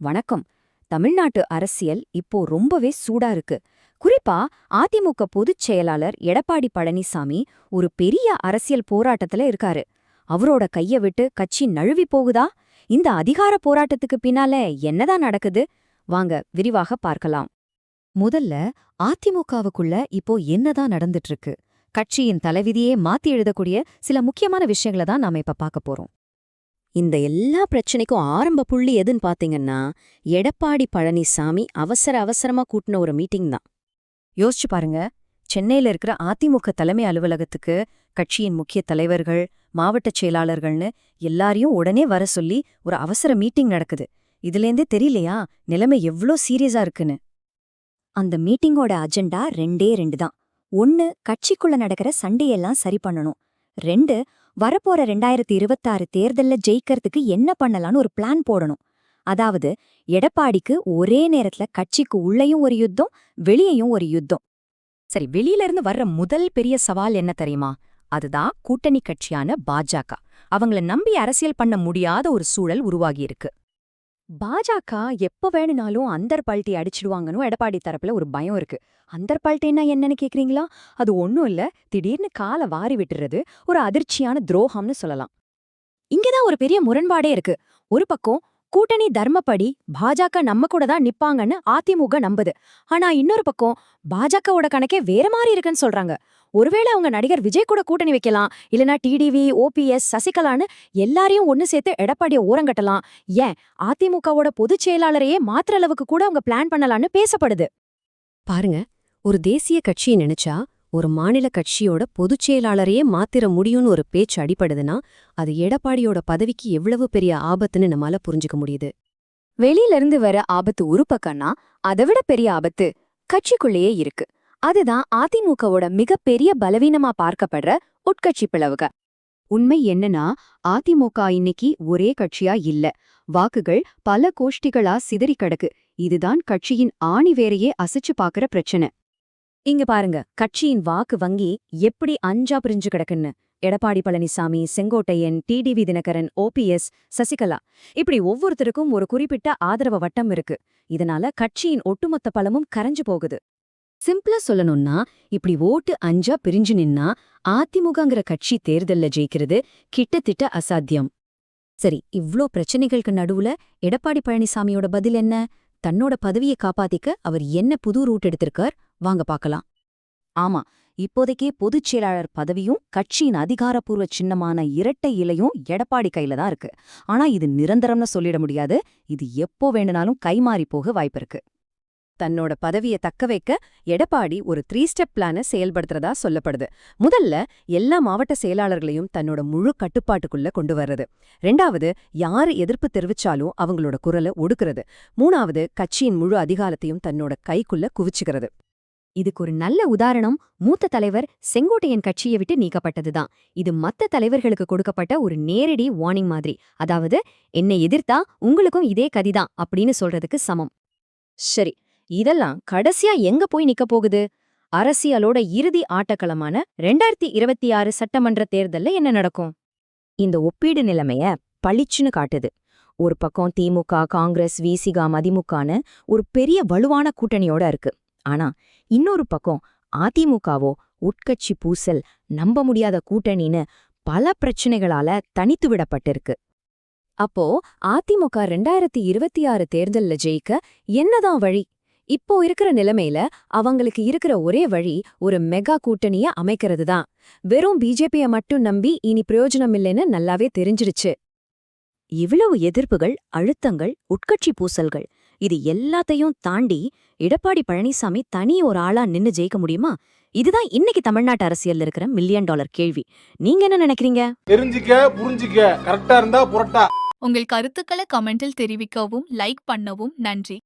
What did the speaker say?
வணக்கம். தமிழ்நாட்டு அரசியல் இப்போ ரொம்பவே சூடா இருக்கு. குறிப்பா அதிமுக பொதுச் செயலாளர் எடப்பாடி பழனிசாமி ஒரு பெரிய அரசியல் போராட்டத்துல இருக்காரு. அவரோட கைய விட்டு கட்சி நழுவி போகுதா? இந்த அதிகார போராட்டத்துக்கு பின்னால என்னதான் நடக்குது? வாங்க விரிவாக பார்க்கலாம். முதல்ல அதிமுகவுக்குள்ள இப்போ என்னதான் நடந்துட்டு இருக்கு? கட்சியின் தலைவிதியே மாத்தி எழுதக்கூடிய சில முக்கியமான விஷயங்களை தான் நாம இப்ப பார்க்க போறோம். இந்த எல்லா பிரச்சனைக்கும் ஆரம்ப புள்ளி எதுன்னு பாத்தீங்கன்னா எடப்பாடி பழனிசாமி அவசர அவசரமா கூட்டின ஒரு மீட்டிங் தான். யோசிச்சு பாருங்க. சென்னையில இருக்கிற அதிமுக தலைமை அலுவலகத்துக்கு கட்சியின் முக்கிய தலைவர்கள் மாவட்ட செயலாளர்கள்னு எல்லாரையும் உடனே வர சொல்லி ஒரு அவசர மீட்டிங் நடக்குது. இதுலேருந்தே தெரியலையா? நிலைமை எவ்ளோ சீரியஸா இருக்குன்னு. அந்த மீட்டிங்கோட அஜெண்டா ரெண்டே ரெண்டு தான். ஒன்னு கட்சிக்குள்ள நடக்கிற சண்டையெல்லாம் சரி பண்ணணும். ரெண்டு வரப்போற ரெண்டாயிரத்தி இருபத்தாறு தேர்தல்ல ஜெயிக்கிறதுக்கு என்ன பண்ணலாம்னு ஒரு பிளான் போடணும். அதாவது எடப்பாடிக்கு ஒரே நேரத்துல கட்சிக்கு உள்ளேயும் ஒரு யுத்தம் வெளியேயும் ஒரு யுத்தம். சரி வெளியில இருந்து வர்ற முதல் பெரிய சவால் என்ன தெரியுமா? அதுதான் கூட்டணி கட்சியான பாஜக அவங்கள நம்பி அரசியல் பண்ண முடியாத ஒரு சூழல் உருவாகியிருக்கு பாஜக எப்ப வேணுனாலும் அந்தர் பல்ட்டி அடிச்சிடுவாங்கன்னு எடப்பாடி தரப்புல ஒரு பயம் இருக்கு. அந்தர் பல்ட்டின்னா என்னன்னு கேக்குறீங்களா? அது ஒண்ணும் இல்ல. திடீர்னு காலை வாரி விட்டுறது ஒரு அதிர்ச்சியான துரோகம்னு சொல்லலாம். இங்கதான் ஒரு பெரிய முரண்பாடே இருக்கு. ஒரு பக்கம் கூட்டணி தர்மப்படி பாஜக நம்ம கூட தான் நிப்பாங்கன்னு அதிமுக நம்புது. ஆனா இன்னொரு பக்கம் பாஜகவோட கணக்கே வேற மாதிரி இருக்குன்னு சொல்றாங்க. ஒருவேளை அவங்க நடிகர் விஜய் கூட கூட்டணி வைக்கலாம் இல்லனா டிடிவி ஓபிஎஸ் சசிகலான்னு எல்லாரையும் ஒன்னு சேர்த்து எடப்பாடிய ஓரங்கட்டலாம் ஏன்? அதிமுகவோட பொதுச் செயலாளரையே மாத்திர அளவுக்கு கூட அவங்க பிளான் பண்ணலான்னு பேசப்படுது. பாருங்க ஒரு தேசிய கட்சியை நினைச்சா ஒரு மாநில கட்சியோட பொதுச் செயலாளரையே மாத்திர முடியும்னு ஒரு பேச்சு அடிப்படுதுன்னா அது எடப்பாடியோட பதவிக்கு எவ்வளவு பெரிய ஆபத்துன்னு நம்மால புரிஞ்சுக்க முடியுது. வெளியிலிருந்து வர ஆபத்து ஒரு பக்கம்னா அதை விட பெரிய ஆபத்து கட்சிக்குள்ளேயே இருக்கு. அதுதான் அதிமுகவோட மிகப்பெரிய பலவீனமா பார்க்கப்படுற உட்கட்சி பிளவுக. உண்மை என்னன்னா அதிமுக இன்னைக்கு ஒரே கட்சியா இல்ல. வாக்குகள் பல கோஷ்டிகளா சிதறி கிடக்கு. இதுதான் கட்சியின் ஆணி வேறையே அசைச்சு பாக்குற பிரச்சனை. இங்க பாருங்க கட்சியின் வாக்கு வங்கி எப்படி அஞ்சா பிரிஞ்சு கிடக்குன்னு. Edappadi Palaniswami Sengottaiyan TTV Dhinakaran OPS Sasikala. இப்படி ஒவ்வொருத்தருக்கும் ஒரு குறிப்பிட்ட ஆதரவு வட்டம் இருக்கு. இதனால கட்சியின் ஒட்டுமொத்த பலமும் கரைஞ்சு போகுது. சிம்பிளா சொல்லணும்னா இப்படி ஓட்டு அஞ்சா பிரிஞ்சு நின்னா அதிமுகங்கிற கட்சி தேர்தல்ல ஜெயிக்கிறது கிட்டத்திட்ட அசாத்தியம். சரி இவ்ளோ பிரச்சனைகளுக்கு நடுவுல எடப்பாடி பழனிசாமியோட பதில் என்ன? தன்னோட பதவியை காப்பாத்திக்க அவர் என்ன புது ரூட் எடுத்திருக்கார்? வாங்க பார்க்கலாம். ஆமா இப்போதைக்கே பொதுச் செயலாளர் பதவியும் கட்சியின் அதிகாரப்பூர்வ சின்னமான இரட்டை இலையும் எடப்பாடி கையில தான் இருக்கு. ஆனா இது நிரந்தரம்னு சொல்லிட முடியாது. இது எப்போ வேணுனாலும் கைமாறி போக வாய்ப்பிருக்கு தன்னோட பதவியை தக்க வைக்க எடப்பாடி ஒரு த்ரீ ஸ்டெப் பிளான செயல்படுத்துறதா சொல்லப்படுது. முதல்ல எல்லா மாவட்ட செயலாளர்களையும் தன்னோட முழு கட்டுப்பாட்டுக்குள்ள கொண்டு வர்றது. ரெண்டாவது யாரு எதிர்ப்பு தெரிவிச்சாலும் அவங்களோட குரலை ஒடுக்குறது. மூணாவது கட்சியின் முழு அதிகாரத்தையும் தன்னோட கைக்குள்ள குவிச்சுக்கிறது. இதுக்கு ஒரு நல்ல உதாரணம் மூத்த தலைவர் செங்கோட்டையன் கட்சியை விட்டு நீக்கப்பட்டதுதான். இது மத்த தலைவர்களுக்கு கொடுக்கப்பட்ட ஒரு நேரடி வார்னிங் மாதிரி. அதாவது என்னை எதிர்த்தா உங்களுக்கும் இதே கதிதான் அப்படின்னு சொல்றதுக்கு சமம். சரி இதெல்லாம் கடைசியா எங்க போய் நிக்க போகுது? அரசியலோட இறுதி ஆட்டக்களமான ரெண்டாயிரத்தி இருபத்தி ஆறு சட்டமன்ற தேர்தல்ல என்ன நடக்கும்? இந்த ஒப்பீடு நிலைமைய பளிச்சுன்னு காட்டுது. ஒரு பக்கம் திமுக காங்கிரஸ் விசிகா மதிமுகன்னு ஒரு பெரிய வலுவான கூட்டணியோட இருக்கு. ஆனா இன்னொரு பக்கம் அதிமுகவோ உட்கட்சி பூசல் நம்ப முடியாத கூட்டணின்னு பல பிரச்சனைகளால தனித்து விடப்பட்டிருக்கு. அப்போ அதிமுக ரெண்டாயிரத்தி இருபத்தி ஆறு தேர்தல்ல ஜெயிக்க என்னதான் வழி? இப்போ இருக்கிற நிலைமையில அவங்களுக்கு இருக்கிற ஒரே வழி ஒரு மெகா கூட்டணிய அமைக்கிறது தான் வெறும் பிஜேபிய மட்டும் நம்பி இனி பிரயோஜனம் இல்லைன்னு நல்லாவே தெரிஞ்சிருச்சு இவ்வளவு எதிர்ப்புகள் அழுத்தங்கள் உட்கட்சி பூசல்கள் இது எல்லாத்தையும் தாண்டி எடப்பாடி பழனிசாமி தனி ஒரு ஆளா நின்னு ஜெயிக்க முடியுமா? இதுதான் இன்னைக்கு தமிழ்நாட்டு அரசியல்ல இருக்கிற மில்லியன் டாலர் கேள்வி. நீங்க என்ன நினைக்கிறீங்க? தெரிஞ்சுக்க புரிஞ்சுக்க. கரெக்டா இருந்தா புரட்டா. உங்கள் கருத்துக்களை கமெண்டில் தெரிவிக்கவும் லைக் பண்ணவும் நன்றி.